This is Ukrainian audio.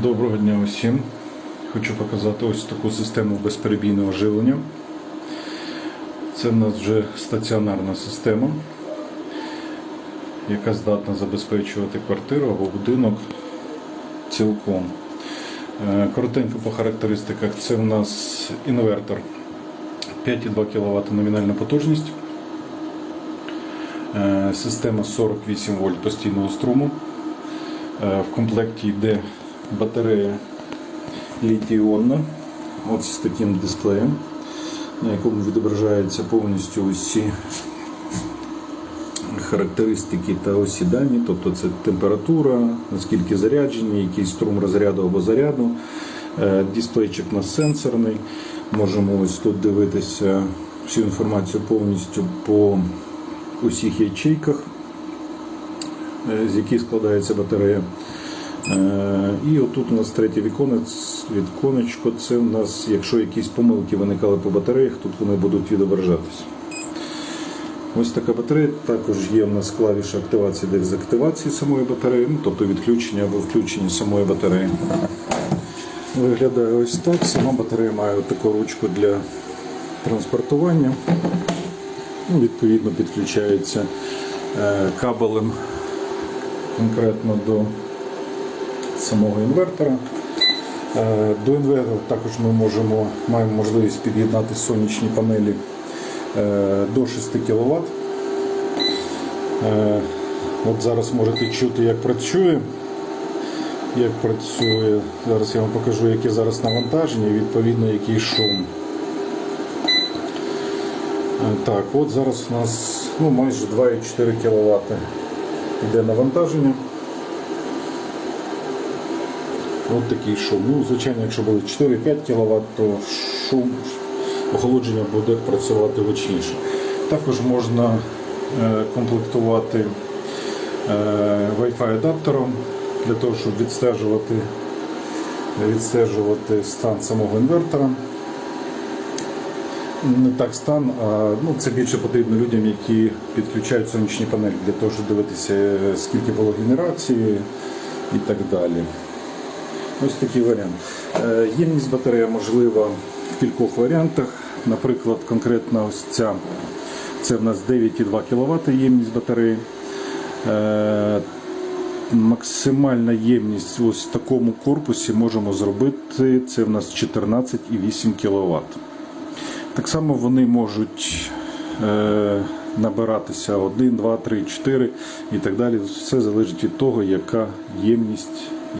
Доброго дня усім. Хочу показати ось таку систему безперебійного живлення. Це в нас вже стаціонарна система, яка здатна забезпечувати квартиру або будинок цілком. Е, Коротенько по характеристиках це в нас інвертор 5,2 кВт номінальна потужність. Е, Система 48 вольт постійного струму. Е, В комплекті йде батарея літій-іонна, от з таким дисплеєм, на якому відображаються повністю усі характеристики та усі дані, тобто це температура, наскільки заряджені, який струм розряду або заряду. Е, Дисплейчик у нас сенсорний. Можемо ось тут дивитися всю інформацію повністю по усіх ячейках, е, з яких складається батарея. Е, І отут у нас третє віконець, віконечко. Це у нас, якщо якісь помилки виникали по батареях, тут вони будуть відображатися. Ось така батарея. Також є у нас клавіша активації дезактивації самої батареї, ну, тобто відключення або включення самої батареї. Виглядає ось так. Сама батарея має таку ручку для транспортування. Ну, відповідно, підключається е, кабелем конкретно до самого інвертора. Е, До інвертора також ми можемо, маємо можливість під'єднати сонячні панелі е, до 6 кВт. От зараз можете чути, як працює. Як працює. Зараз я вам покажу, яке зараз навантаження і відповідно який шум. Е, Так, от зараз у нас ну, майже 2,4 кВт йде навантаження. От такий шум. Ну, звичайно, якщо буде 4-5 кВт, то шум охолодження буде працювати гучніше. Також можна е, комплектувати е, Wi-Fi адаптером для того, щоб відстежувати, відстежувати стан самого інвертора. Не так стан, а ну, це більше потрібно людям, які підключають сонячні панелі, для того, щоб дивитися, е, скільки було генерації і так далі. Ось такий варіант. Е, Ємність батареї можлива в кількох варіантах. Наприклад, конкретно ось ця це в нас 9,2 кВт ємність батареї. Е, Максимальна ємність ось в такому корпусі можемо зробити. Це в нас 14,8 кВт. Так само вони можуть е, набиратися 1, 2, 3, 4 і так далі. Все залежить від того, яка ємність